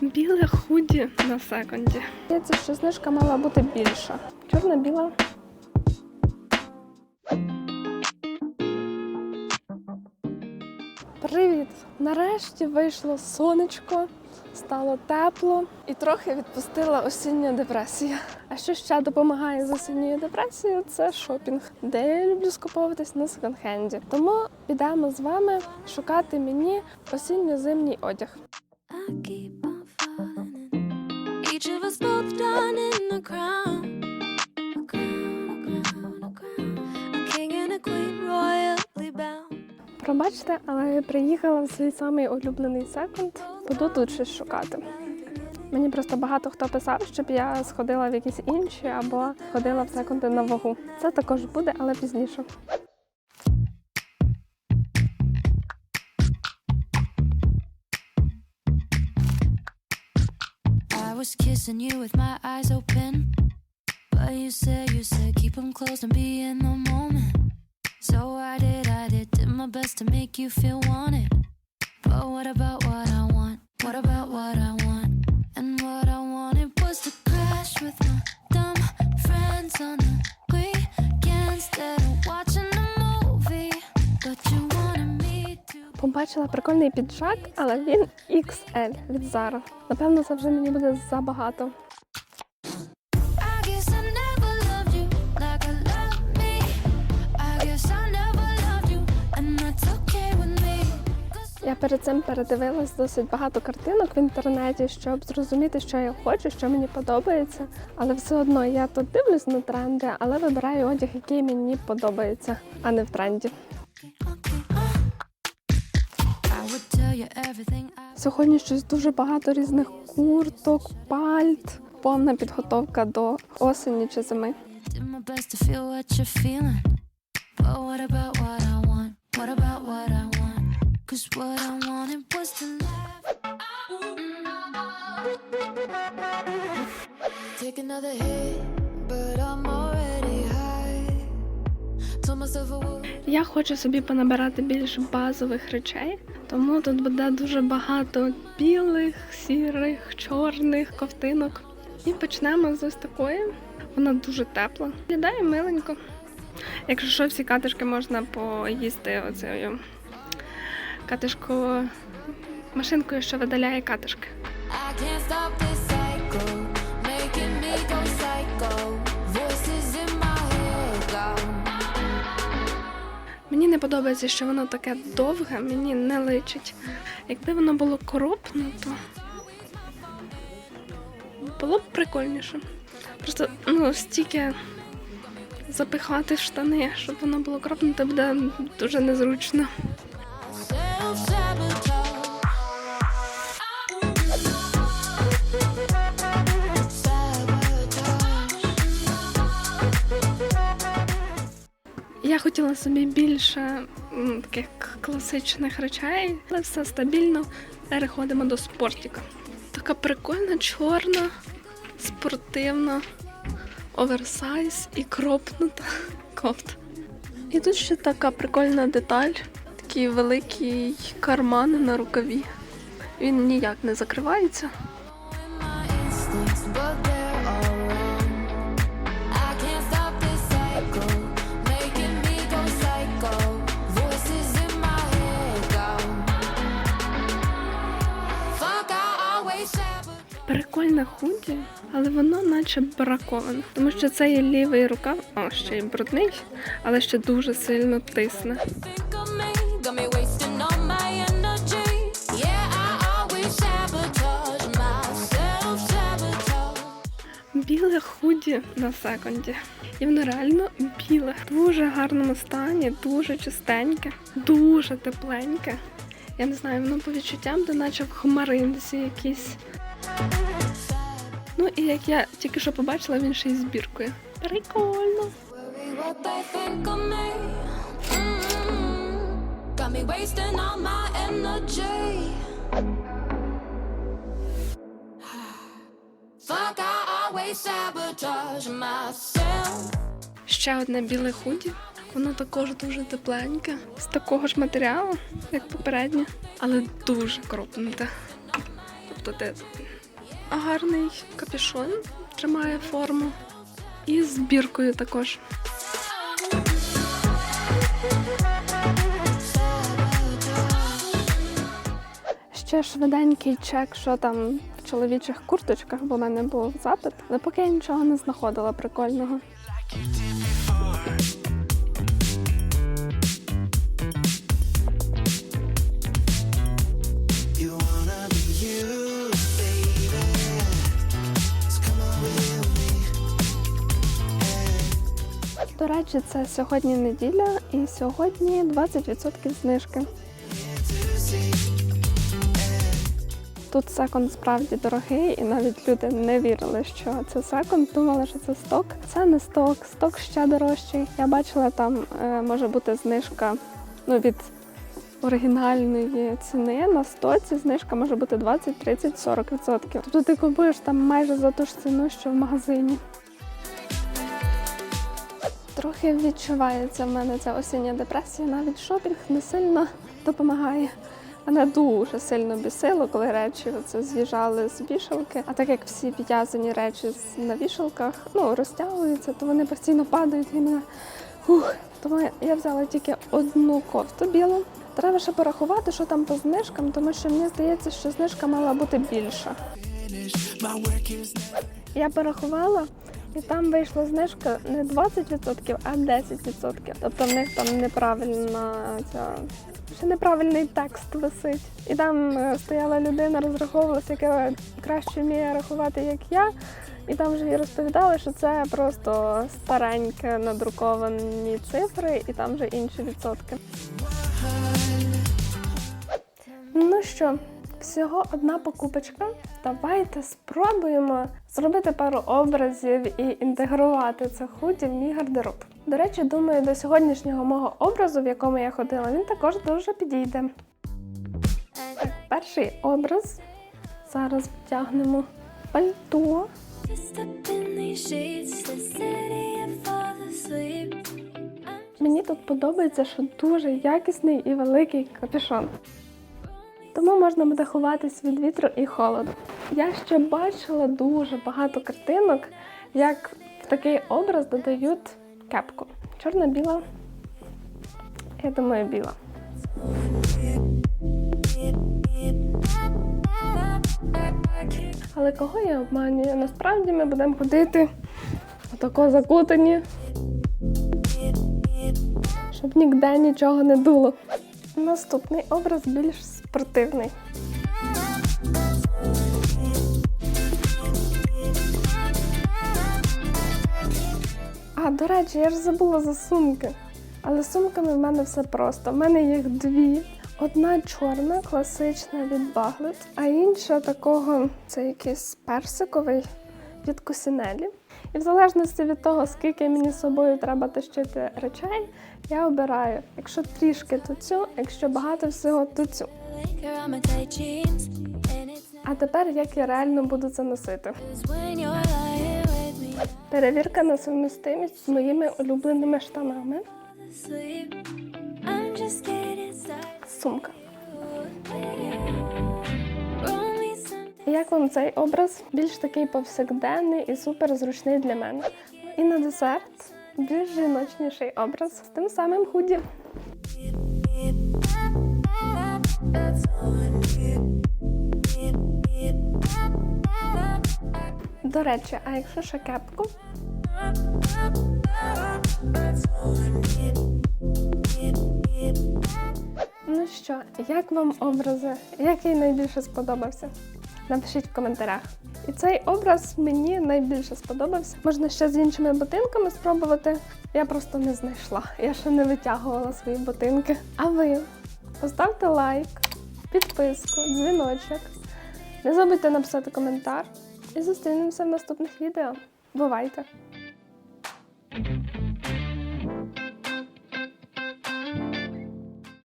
Біле худі на секунді. Здається, що знижка мала бути більша. Чорна-біла. Привіт! Нарешті вийшло сонечко, стало тепло і трохи відпустила осіння депресія. А що ще допомагає з осінньою депресією? Це шопінг, де я люблю скуповуватись на секонд-хенді. Тому підемо з вами шукати мені осінньо-зимній одяг. Done in a crown. A crown, a crown, a crown. A king and a queen royally bound. Пробачте, але я приїхала в свій самий улюблений секонд. Буду тут щось шукати. Мені просто багато хто писав, щоб я сходила в якісь інші або ходила в секонди на вагу. Це також буде, але пізніше. Was kissing you with my eyes open. But you said, you said, keep them closed and be in the moment. So I did, I did, did my best to make you feel wanted. But what about what I want? What about what I want? And what I wanted was to crash with my dumb friends on the weekend instead of Побачила прикольний піджак, але він XL від Zara. Напевно, це вже мені буде забагато. Я перед цим передивилась досить багато картинок в інтернеті, щоб зрозуміти, що я хочу, що мені подобається. Але все одно я тут дивлюсь на тренди, але вибираю одяг, який мені подобається, а не в тренді. Сьогодні щось дуже багато різних курток, пальт, повна підготовка до осені чи зими. did my best Я хочу собі понабирати більш базових речей, тому тут буде дуже багато білих, сірих, чорних ковтинок. І почнемо з ось такої. Вона дуже тепла. Виглядає миленько. Якщо що, всі катишки можна поїсти оцею катишкою, машинкою, що видаляє катишки. I can't stop this cycle, making me go psycho. Мені не подобається, що воно таке довге, мені не личить. Якби воно було коропнуто, було б прикольніше. Просто ну, стільки запихати в штани, щоб воно було кропнуте, буде дуже незручно. Я хотіла собі більше таких класичних речей, але все стабільно. Переходимо до спортіка. Така прикольна, чорна, спортивна, оверсайз і кропнута кофта. І тут ще така прикольна деталь, такий великий карман на рукаві. Він ніяк не закривається. Прикольне худі, але воно наче браковане, тому що це є лівий рукав, о, ще й брудний, але ще дуже сильно тисне. Біле худі на секунді. І воно реально біле, в дуже гарному стані, дуже чистеньке, дуже тепленьке. Я не знаю, воно по відчуттям, де наче в хмаринці якісь. Ну і як я тільки що побачила, він ще й збіркою. Прикольно. Ще одне біле худі. Воно також дуже тепленьке, з такого ж матеріалу, як попереднє, але дуже кропнуте. тут гарний капюшон, тримає форму. І з біркою також. Ще швиденький чек, що там в чоловічих курточках, бо в мене був запит, але поки я нічого не знаходила прикольного. Речі, це сьогодні неділя, і сьогодні 20% знижки. Тут секонд справді дорогий, і навіть люди не вірили, що це секонд, думали, що це сток. Це не сток, сток ще дорожчий. Я бачила, там е, може бути знижка ну, від оригінальної ціни на стоці знижка може бути 20, 30, 40%. Тобто ти купуєш там майже за ту ж ціну, що в магазині. Трохи відчувається в мене ця осіння депресія, навіть шопінг не сильно допомагає. Мене дуже сильно бісило, коли речі оце з'їжджали з вішалки. А так як всі в'язані речі на вішалках ну, розтягуються, то вони постійно падають і мене. Ух. Тому я- взяла тільки одну кофту білу. Треба ще порахувати, що там по знижкам, тому що мені здається, що знижка мала бути більша. Я порахувала, і там вийшла знижка не 20%, а 10%. Тобто в них там неправильна ця. Ще неправильний текст висить. І там е, стояла людина, розраховувалася, яка краще вміє рахувати, як я. І там вже їй розповідали, що це просто стареньке надруковані цифри, і там вже інші відсотки. Ну що, всього одна покупочка. Давайте спробуємо зробити пару образів і інтегрувати це худі в мій гардероб. До речі, думаю, до сьогоднішнього мого образу, в якому я ходила, він також дуже підійде. Перший образ. Зараз втягнемо пальто. Мені тут подобається, що дуже якісний і великий капюшон. Тому можна буде ховатись від вітру і холоду. Я ще бачила дуже багато картинок, як в такий образ додають кепку. Чорно-біла. Я думаю, біла. Але кого я обманюю? Насправді ми будемо ходити отако закутані, щоб ніде нічого не дуло. Наступний образ більш спортивний. А, до речі, я ж забула за сумки. Але з сумками в мене все просто. В мене їх дві. Одна чорна, класична від Баглет, а інша такого, це якийсь персиковий від Косінелі. І в залежності від того, скільки мені з собою треба тащити речей, я обираю. Якщо трішки, то цю, якщо багато всього, то цю. А тепер як я реально буду це носити? Перевірка на совмістимість з моїми улюбленими штанами. Сумка. Як вам цей образ? Більш такий повсякденний і супер зручний для мене. І на десерт більш жіночніший образ з тим самим худі. До речі, а якщо ще кепку? Ну що, як вам образи? Який найбільше сподобався? Напишіть в коментарях. І цей образ мені найбільше сподобався. Можна ще з іншими ботинками спробувати. Я просто не знайшла. Я ще не витягувала свої ботинки. А ви поставте лайк, підписку, дзвіночок. Не забудьте написати коментар. І зустрінемося в наступних відео. Бувайте!